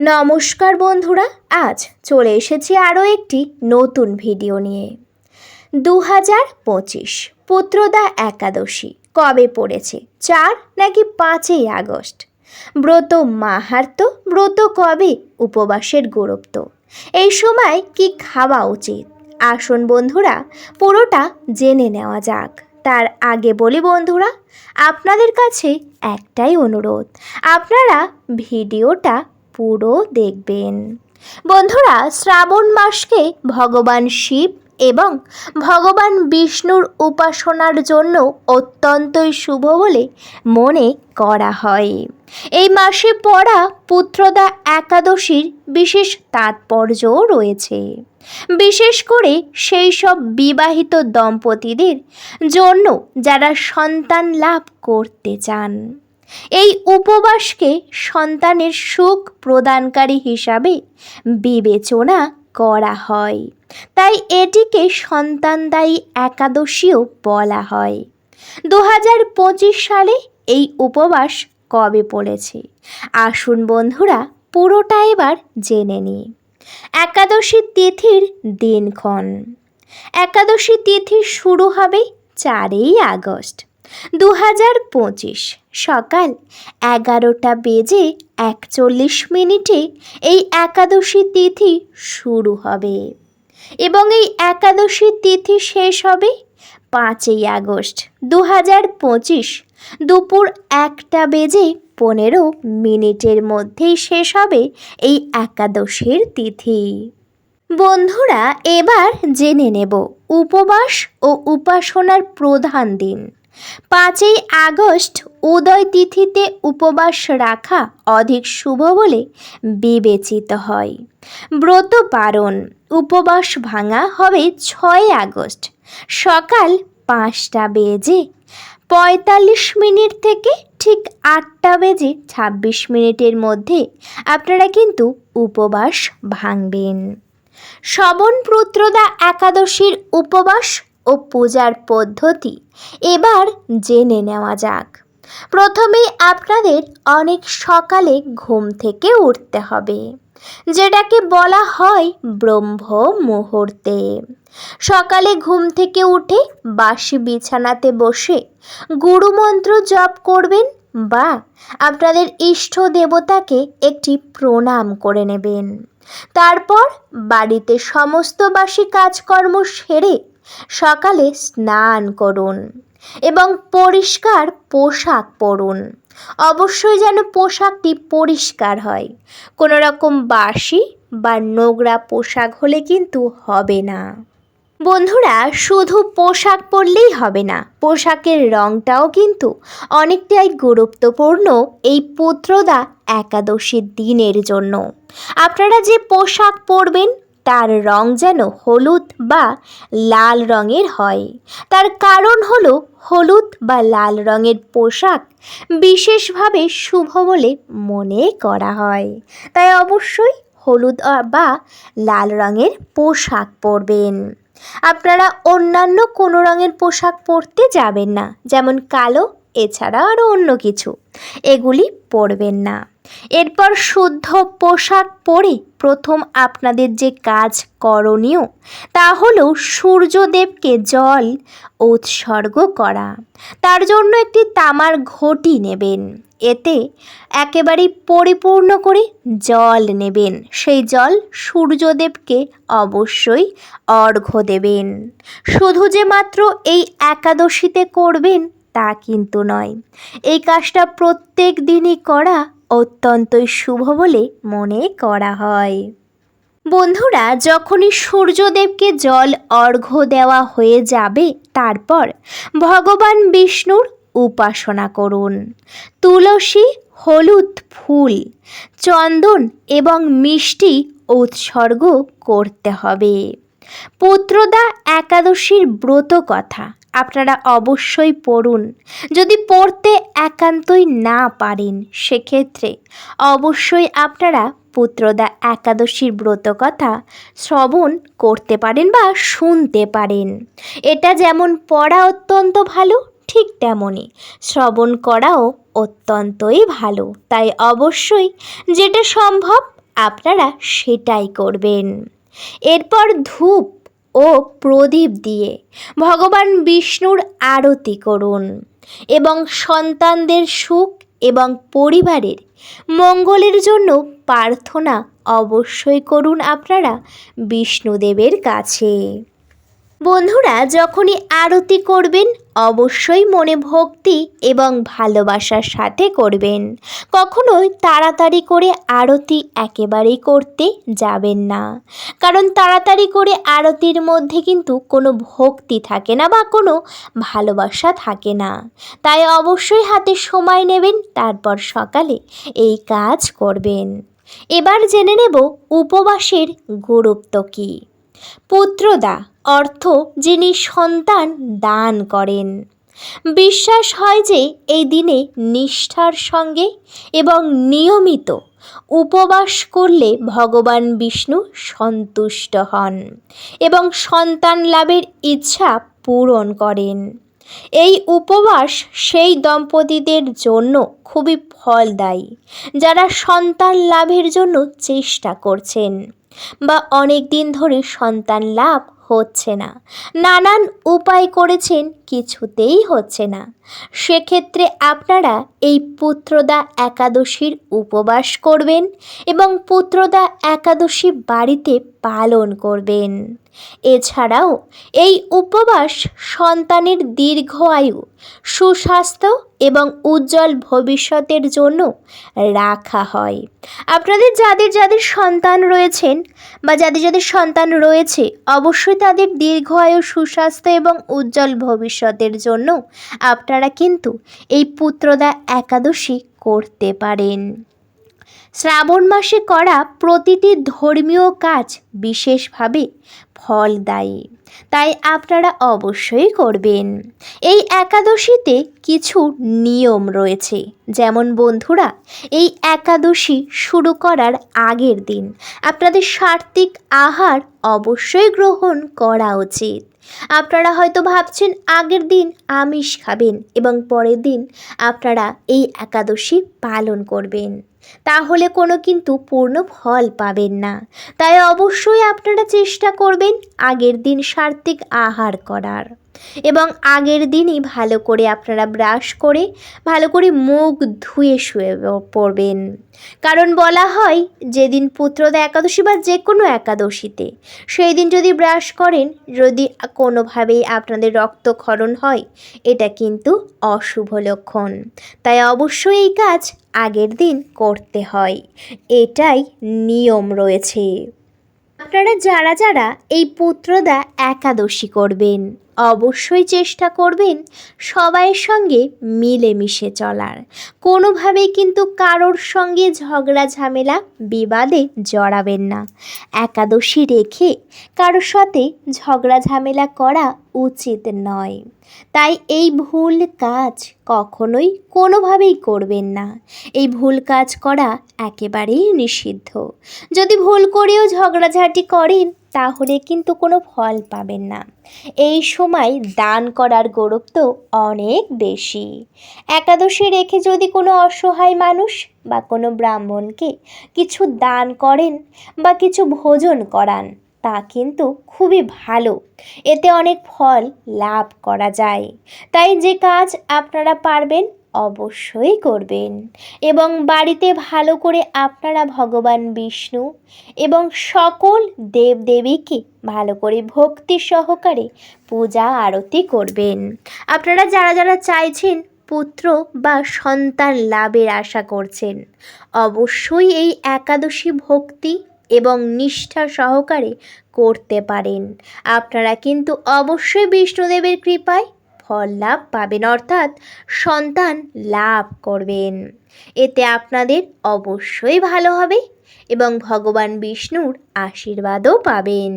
নমস্কার বন্ধুরা, আজ চলে এসেছি আরও একটি নতুন ভিডিও নিয়ে। দু হাজার পঁচিশ, পুত্রদা একাদশী কবে পড়েছে? চার নাকি পাঁচই আগস্ট? ব্রত মাহাত্ম ব্রত কবে উপবাসের গুরুত্ব? এই সময় কি খাওয়া উচিত? আসুন বন্ধুরা, পুরোটা জেনে নেওয়া যাক। তার আগে বলি বন্ধুরা, আপনাদের কাছে একটাই অনুরোধ, আপনারা ভিডিওটা পুরো দেখবেন। বন্ধুরা, শ্রাবণ মাসকে ভগবান শিব এবং ভগবান বিষ্ণুর উপাসনার জন্য অত্যন্তই শুভ বলে মনে করা হয়। এই মাসে পড়া পুত্রদা একাদশীর বিশেষ তাৎপর্যও রয়েছে। বিশেষ করে সেই সব বিবাহিত দম্পতিদের জন্য যারা সন্তান লাভ করতে চান। এই উপবাসকে সন্তানের সুখ প্রদানকারী হিসাবে বিবেচনা করা হয়। তাই এটিকে সন্তানদায়ী একাদশীও বলা হয়। দু হাজার পঁচিশ সালে এই উপবাস কবে পড়েছে? আসুন বন্ধুরা, পুরোটা এবার জেনে নিই। একাদশী তিথির দিনক্ষণ। একাদশী তিথি শুরু হবে চারই আগস্ট। দু হাজার পঁচিশ সকাল এগারোটা বেজে একচল্লিশ মিনিটে এই একাদশী তিথি শুরু হবে। এবং এই একাদশী তিথি শেষ হবে পাঁচই আগস্ট দু হাজার পঁচিশ দুপুর একটা বেজে পনেরো মিনিটের মধ্যেই শেষ হবে এই একাদশীর তিথি। বন্ধুরা, এবার জেনে নেব উপবাস ও উপাসনার প্রধান দিন। পাঁচই আগস্ট উদয় তিথিতে উপবাস রাখা অধিক শুভ বলে বিবেচিত হয়। ব্রত পারণ, উপবাস ভাঙা হবে ছয় আগস্ট। সকাল পাঁচটা বেজে পঁয়তাল্লিশ মিনিট থেকে ঠিক আটটা বেজে ছাব্বিশ মিনিটের মধ্যে আপনারা কিন্তু উপবাস ভাঙবেন। শ্রবণ পুত্রদা একাদশীর উপবাস ও পূজার পদ্ধতি এবার জেনে নেওয়া যাক। প্রথমেই আপনাদের অনেক সকালে ঘুম থেকে উঠতে হবে, যেটাকে বলা হয় ব্রহ্ম মুহূর্তে। সকালে ঘুম থেকে উঠে বাসি বিছানাতে বসে গুরুমন্ত্র জপ করবেন বা আপনাদের ইষ্ট দেবতাকে একটি প্রণাম করে নেবেন। তারপর বাড়িতে সমস্ত বাসি কাজকর্ম সেরে সকালে স্নান করুন এবং পরিষ্কার পোশাক পরুন। অবশ্যই যেন পোশাকটি পরিষ্কার হয়। কোনো রকম বাসি বা নোংরা পোশাক হলে কিন্তু হবে না। বন্ধুরা, শুধু পোশাক পরলেই হবে না, পোশাকের রঙটাও কিন্তু অনেকটাই গুরুত্বপূর্ণ এই পুত্রদা একাদশীর দিনের জন্য। আপনারা যে পোশাক পরবেন তার রং যেন হলুদ বা লাল রঙের হয়। তার কারণ হলো হলুদ বা লাল রঙের পোশাক বিশেষভাবে শুভ বলে মনে করা হয়। তাই অবশ্যই হলুদ বা লাল রঙের পোশাক পরবেন। আপনারা অন্যান্য কোনো রঙের পোশাক পরতে যাবেন না, যেমন কালো, এছাড়া আরও অন্য কিছু। এগুলি পরবেন না। এরপর শুদ্ধ পোশাক পরে প্রথম আপনাদের যে কাজ করণীয়, তা হলো সূর্যদেবকে জল উৎসর্গ করা। তার জন্য একটি তামার ঘটি নেবেন। এতে একেবারেই পরিপূর্ণ করে জল নেবেন। সেই জল সূর্যদেবকে অবশ্যই অর্ঘ্য দেবেন। শুধু যে মাত্র এই একাদশীতে করবেন, তা কিন্তু নয়। এই কাজটা প্রত্যেক দিনই করা অত্যন্তই শুভ বলে মনে করা হয়। বন্ধুরা, যখনই সূর্যদেবকে জল অর্ঘ্য দেওয়া হয়ে যাবে, তারপর ভগবান বিষ্ণুর উপাসনা করুন। তুলসী, হলুদ ফুল, চন্দন এবং মিষ্টি উৎসর্গ করতে হবে। পুত্রদা একাদশীর ব্রত কথা আপনারা অবশ্যই পড়ুন। যদি পড়তে একান্তই না পারেন, সেক্ষেত্রে অবশ্যই আপনারা পুত্রদা একাদশীর ব্রত কথা শ্রবণ করতে পারেন বা শুনতে পারেন। এটা যেমন পড়া অত্যন্ত ভালো, ঠিক তেমনই শ্রবণ করাও অত্যন্তই ভালো। তাই অবশ্যই যেটা সম্ভব আপনারা সেটাই করবেন। এরপর ধূপ। ও প্রদীপ দিয়ে ভগবান বিষ্ণুর আরতি করুন এবং সন্তানদের সুখ এবং পরিবারের মঙ্গলের জন্য প্রার্থনা অবশ্যই করুন আপনারা বিষ্ণুদেবের কাছে। বন্ধুরা, যখনই আরতি করবেন, অবশ্যই মনে ভক্তি এবং ভালোবাসার সাথে করবেন। কখনোই তাড়াতাড়ি করে আরতি একেবারেই করতে যাবেন না। কারণ তাড়াতাড়ি করে আরতির মধ্যে কিন্তু কোনো ভক্তি থাকে না বা কোনো ভালোবাসা থাকে না। তাই অবশ্যই হাতে সময় নেবেন, তারপর সকালে এই কাজ করবেন। এবার জেনে নেব উপবাসের গুরুত্ব কী। পুত্রদা অর্থ যিনি সন্তান দান করেন। বিশ্বাস হয় যে এই দিনে নিষ্ঠার সঙ্গে এবং নিয়মিত উপবাস করলে ভগবান বিষ্ণু সন্তুষ্ট হন এবং সন্তান লাভের ইচ্ছা পূরণ করেন। এই উপবাস সেই দম্পতিদের জন্য খুবই ফলদায়ী, যারা সন্তান লাভের জন্য চেষ্টা করছেন বা অনেক দিন ধরে সন্তান লাভ হচ্ছে না। নানান উপায় করেছেন কিছুতেই হচ্ছে না। সেক্ষেত্রে আপনারা এই পুত্রদা একাদশীর উপবাস করবেন এবং পুত্রদা একাদশী বাড়িতে পালন করবেন। এছাড়াও এই উপবাস সন্তানের দীর্ঘ আয়ু, সুস্বাস্থ্য এবং উজ্জ্বল ভবিষ্যতের জন্য রাখা হয়। আপনাদের যাদের যাদের সন্তান রয়েছেন বা যাদের যাদের সন্তান রয়েছে, অবশ্যই তাদের দীর্ঘ আয়ু, সুস্বাস্থ্য এবং উজ্জ্বল ভবিষ্যতের জন্য আপনারা কিন্তু এই পুত্রদা একাদশী করতে পারেন। শ্রাবণ মাসে করা প্রতিটি ধর্মীয় কাজ বিশেষভাবে ফলদায়ী। তাই আপনারা অবশ্যই করবেন। এই একাদশীতে কিছু নিয়ম রয়েছে। যেমন বন্ধুরা, এই একাদশী শুরু করার আগের দিন আপনাদের সাত্ত্বিক আহার অবশ্যই গ্রহণ করা উচিত। আপনারা হয়তো ভাবছেন, আগের দিন আমিষ খাবেন এবং পরের দিন আপনারা এই একাদশী পালন করবেন। তাহলে কোনো কিন্তু পূর্ণ ফল পাবেন না। তাই অবশ্যই আপনারা চেষ্টা করবেন আগের দিন সাত্ত্বিক আহার করার। এবং আগের দিনই ভালো করে আপনারা ব্রাশ করে, ভালো করে মুখ ধুয়ে শুয়ে পড়বেন। কারণ বলা হয়, যেদিন পুত্রদা একাদশী বা যে কোনো একাদশীতে সেই দিন যদি ব্রাশ করেন, যদি কোনোভাবেই আপনাদের রক্তক্ষরণ হয়, এটা কিন্তু অশুভ লক্ষণ। তাই অবশ্যই এই কাজ আগের দিন করতে হয়। এটাই নিয়ম রয়েছে। আপনারা যারা যারা এই পুত্রদা একাদশী করবেন। অবশ্যই চেষ্টা করবেন সবাইয়ের সঙ্গে মিলেমিশে চলার। কোনোভাবেই কিন্তু কারোর সঙ্গে ঝগড়া, ঝামেলা, বিবাদে জড়াবেন না। একাদশী রেখে কারোর সাথে ঝগড়া, ঝামেলা করা উচিত নয়। তাই এই ভুল কাজ কখনোই কোনোভাবেই করবেন না। এই ভুল কাজ করা একেবারেই নিষিদ্ধ। যদি ভুল করেও ঝগড়াঝাটি করেন তাহলে কিন্তু কোনো ফল পাবেন না। এই সময় দান করার গুরুত্ব অনেক বেশি। একাদশী রেখে যদি কোনো অসহায় মানুষ বা কোনো ব্রাহ্মণকে কিছু দান করেন বা কিছু ভোজন করান, তা কিন্তু খুবই ভালো। এতে অনেক ফল লাভ করা যায়। তাই যে কাজ আপনারা পারবেন অবশ্যই করবেন। এবং বাড়িতে ভালো করে আপনারা ভগবান বিষ্ণু এবং সকল দেবদেবীকে ভালো করে ভক্তি সহকারে পূজা আরতি করবেন। আপনারা যারা যারা চাইছেন পুত্র বা সন্তান লাভের আশা করছেন, অবশ্যই এই একাদশী ভক্তি এবং নিষ্ঠা সহকারে করতে পারেন। আপনারা কিন্তু অবশ্যই বিষ্ণুদেবের কৃপায় ফল লাভ পাবেন, অর্থাৎ সন্তান লাভ করবেন। এতে আপনাদের অবশ্যই ভালো হবে এবং ভগবান বিষ্ণুর আশীর্বাদও পাবেন।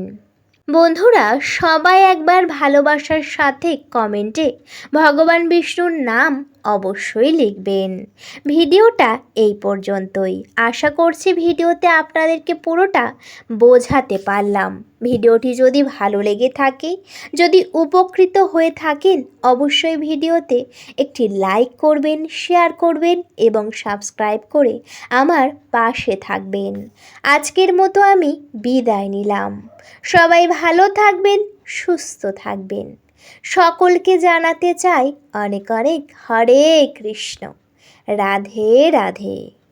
বন্ধুরা, সবাই একবার ভালোবাসার সাথে কমেন্টে ভগবান বিষ্ণুর নাম অবশ্যই লিখবেন। ভিডিওটা এই পর্যন্তই। আশা করছি ভিডিওতে আপনাদেরকে পুরোটা বোঝাতে পারলাম। ভিডিওটি যদি ভালো লেগে থাকে, যদি উপকৃত হয়ে থাকেন, অবশ্যই ভিডিওতে একটি লাইক করবেন, শেয়ার করবেন এবং সাবস্ক্রাইব করে আমার পাশে থাকবেন। আজকের মতো আমি বিদায় নিলাম। সবাই ভালো থাকবেন, সুস্থ থাকবেন। সকলকে জানাতে চাই অনেক অনেক হরে কৃষ্ণ। রাধে রাধে।